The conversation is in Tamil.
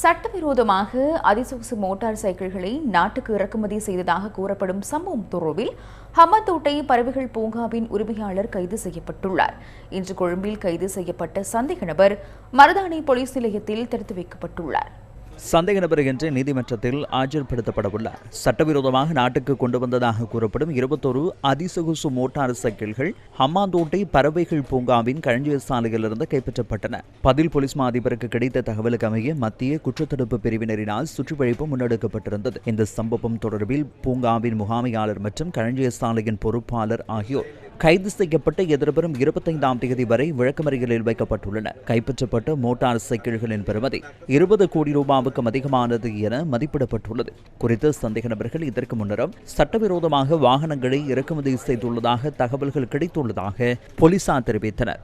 சட்டவிரோதமாக அதிசொகுசு மோட்டார் சைக்கிள்களை நாட்டுக்கு இறக்குமதி செய்ததாக கூறப்படும் சம்பவம் தொடர்பில் ஹமத்தோட்டை பறவைகள் பூங்காவின் உரிமையாளர் கைது செய்யப்பட்டுள்ளார். இன்று கொழும்பில் கைது செய்யப்பட்ட சந்தேக நபர் மருதாணி போலீஸ் நிலையத்தில் தடுத்து வைக்கப்பட்டுள்ளார். சந்தேக நபர் என்று நீதிமன்றத்தில் ஆஜர்படுத்தப்படவுள்ளார் சட்டவிரோதமாக நாட்டுக்கு கொண்டு வந்ததாக கூறப்படும் இருபத்தொரு அதிசொகுசு மோட்டார் சைக்கிள்கள் ஹம்மாந்தோட்டை பறவைகள் பூங்காவின் களஞ்சிய சாலையிலிருந்து கைப்பற்றப்பட்டன. பதில் போலீஸ் மா அதிபருக்கு கிடைத்த தகவலுக்கு அமைய மத்திய குற்றத்தடுப்பு பிரிவினரினால் சுற்றுவழிப்பு முன்னெடுக்கப்பட்டிருந்தது. இந்த சம்பவம் தொடர்பில் பூங்காவின் முகாமையாளர் மற்றும் களஞ்சிய சாலையின் பொறுப்பாளர் ஆகியோர் கைது செய்யப்பட்டு எதிர்வரும் இருபத்தைந்தாம் தேதி வரை விளக்கமறியலில் வைக்கப்பட்டுள்ளன. கைப்பற்றப்பட்ட மோட்டார் சைக்கிள்களின் பெறுமதி இருபது கோடி ரூபாவுக்கும் அதிகமானது என மதிப்பிடப்பட்டுள்ளது. குறித்து சந்தேக நபர்கள் இதற்கு முன்னரும் சட்டவிரோதமாக வாகனங்களை இறக்குமதி செய்துள்ளதாக தகவல்கள் கிடைத்துள்ளதாக போலீசார் தெரிவித்தனர்.